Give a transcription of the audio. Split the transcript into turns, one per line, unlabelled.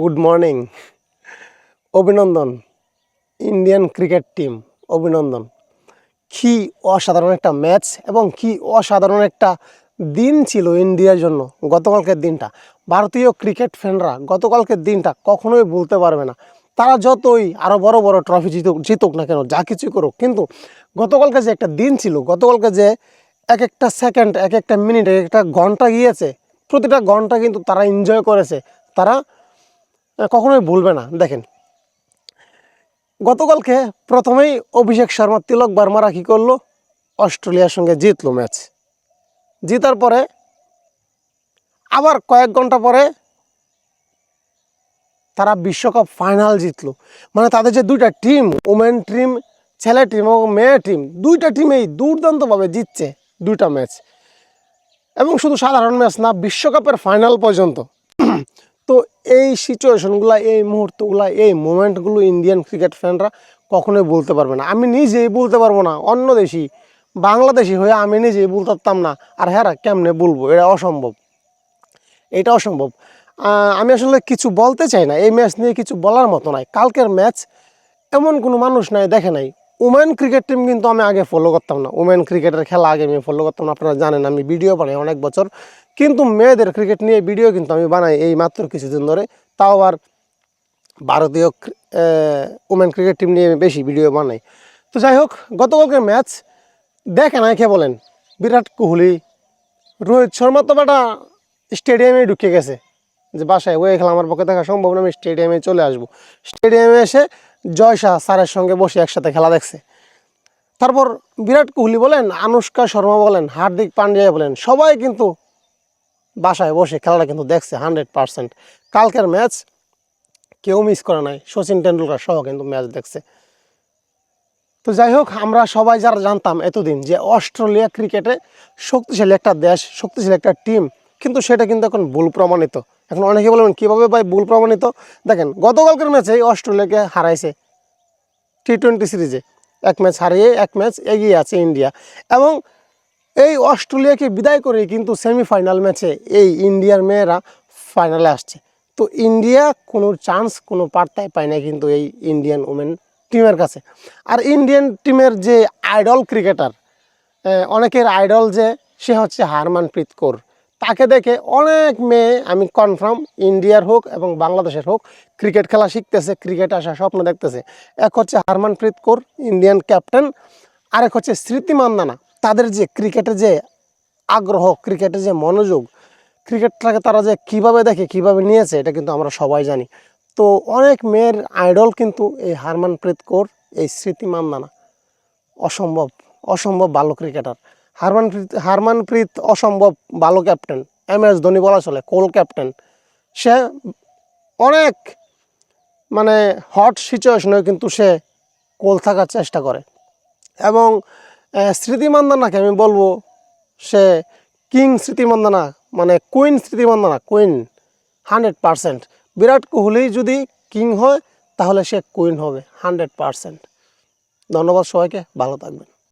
Good morning অভিনন্দন Indian cricket team অভিনন্দন কি অসাধারণ একটা ম্যাচ এবং কি অসাধারণ একটা দিন ছিল ইন্ডিয়ার জন্য গতকালকের দিনটা। ভারতীয় ক্রিকেট ফ্যানরা গতকালকের দিনটা কখনোই ভুলতে পারবে না। তারা যতই আরও বড় বড় ট্রফি জিতুক জিতুক না কেন, যা কিছু করুক, কিন্তু গতকালকে যে একটা দিন ছিল, গতকালকে যে এক একটা সেকেন্ড এক একটা মিনিট এক একটা ঘণ্টা গিয়েছে, প্রতিটা ঘণ্টা কিন্তু তারা এনজয় করেছে। তারা কখনোই ভুলবে না। দেখেন, গতকালকে প্রথমেই অভিষেক শর্মা তিলক বার্মারা কী করল, অস্ট্রেলিয়ার সঙ্গে জিতলো ম্যাচ। জিতার পরে আবার কয়েক ঘণ্টা পরে তারা বিশ্বকাপ ফাইনাল জিতলো। মানে তাদের যে দুইটা টিম, ওমেন টিম, ছেলে টিম এবং মেয়ে টিম, দুইটা টিমেই দুর্দান্তভাবে জিতছে দুইটা ম্যাচ। এবং শুধু সাধারণ ম্যাচ না, বিশ্বকাপের ফাইনাল পর্যন্ত। তো এই সিচুয়েশনগুলো এই মুহূর্তগুলো, এই মোমেন্টগুলো ইন্ডিয়ান ক্রিকেট ফ্যানরা কখনোই বলতে পারবে না। আমি নিজেই বলতে পারব না, অন্য দেশি, বাংলাদেশি হয়ে আমি নিজেই বলতে পারতাম না, আর হ্যাঁ কেমনে বলব? এটা অসম্ভব। এটা অসম্ভব। আমি আসলে কিছু বলতে চাই না, এই ম্যাচ নিয়ে কিছু বলার মতো নাই। কালকের ম্যাচ এমন কোনো মানুষ নাই, দেখে নাই। উমেন ক্রিকেট টিম কিন্তু আমি আগে ফলো করতাম না। উমেন ক্রিকেটের খেলা আগে আমি ফলো করতাম না, আপনারা জানেন, আমি ভিডিও বানাই অনেক বছর। কিন্তু মেয়েদের ক্রিকেট নিয়ে ভিডিও কিন্তু আমি বানাই এই মাত্র কিছুদিন ধরে। তাও আবার ভারতীয় উমেন ক্রিকেট টিম নিয়ে বেশি ভিডিও বানাই। তো যাই হোক, গতকালকের ম্যাচ দেখে নাই কে বলেন। বিরাট কোহলি, রোহিত শর্মা তো বেটা স্টেডিয়ামে ঢুকে গেছে। যে বাসায় ওই খেলা আমার পক্ষে দেখা সম্ভব না, আমি স্টেডিয়ামে চলে আসব। স্টেডিয়ামে এসে জয় শাহ স্যারের সঙ্গে বসে একসাথে খেলা দেখছে। তারপর বিরাট কোহলি বলেন, আনুষ্কা শর্মা বলেন, হার্দিক পান্ডিয়া বলেন, সবাই কিন্তু বাসায় বসে খেলাটা কিন্তু দেখছে হান্ড্রেড পারসেন্ট। কালকের ম্যাচ কেউ মিস করে নাই। সচিন টেন্ডুলকার সহ কিন্তু ম্যাচ দেখছে। তো যাই হোক, আমরা সবাই যারা জানতাম এতদিন যে অস্ট্রেলিয়া ক্রিকেটে শক্তিশালী একটা দেশ, শক্তিশালী একটা টিম কিন্তু সেটা কিন্তু এখন ভুল প্রমাণিত। এখন অনেকে বলবেন, কীভাবে ভাই ভুল প্রমাণিত? দেখেন, গতকালকের ম্যাচে অস্ট্রেলিয়াকে হারাইছে টি টোয়েন্টি সিরিজে এক ম্যাচ হারিয়ে, এক ম্যাচ এগিয়ে আছে ইন্ডিয়া। এবং এই অস্ট্রেলিয়াকে বিদায় করে কিন্তু সেমিফাইনাল ম্যাচে এই ইন্ডিয়ার মেয়েরা ফাইনালে আসছে। তো ইন্ডিয়া কোনো চান্স কোনো পার্তায় পায় না কিন্তু এই ইন্ডিয়ান ওমেন টিমের কাছে। আর ইন্ডিয়ান টিমের যে আইডল ক্রিকেটার অনেকের আইডল যে, সে হচ্ছে হারমানপ্রীত কৌর। তাকে দেখে অনেক মেয়ে, আমি কনফার্ম ইন্ডিয়ার হোক এবং বাংলাদেশের হোক ক্রিকেট খেলা শিখতেছে ক্রিকেট আসার স্বপ্ন দেখতেছে। এক হচ্ছে হারমানপ্রীত কৌর, ইন্ডিয়ান ক্যাপ্টেন আরেক হচ্ছে স্মৃতি মান্দানা। তাদের যে ক্রিকেটের যে আগ্রহ, ক্রিকেটের যে মনোযোগ, ক্রিকেটটাকে তারা যে কীভাবে দেখে, কীভাবে নিয়েছে, এটা কিন্তু আমরা সবাই জানি। তো অনেক মেয়ের আইডল কিন্তু এই হারমানপ্রীত কৌর, এই স্মৃতি মান্দানা, অসম্ভব অসম্ভব ভালো ক্রিকেটার। হারমানপ্রীত হারমানপ্রীত অসম্ভব ভালো ক্যাপ্টেন এম এস ধোনি বলা চলে, কোল ক্যাপ্টেন। সে অনেক মানে হট সিচুয়েশনেও কিন্তু সে কোল থাকার চেষ্টা করে। এবং আহ, স্মৃতি মান্দানাকে আমি বলব? সে কিং স্মৃতি মান্দানা মানে queen Smriti Mandhana queen hundred percent. Virat Kohli যদি কিং হয় তাহলে সে কুইন হবে হান্ড্রেড পারসেন্ট। ধন্যবাদ সবাইকে ভালো থাকবেন।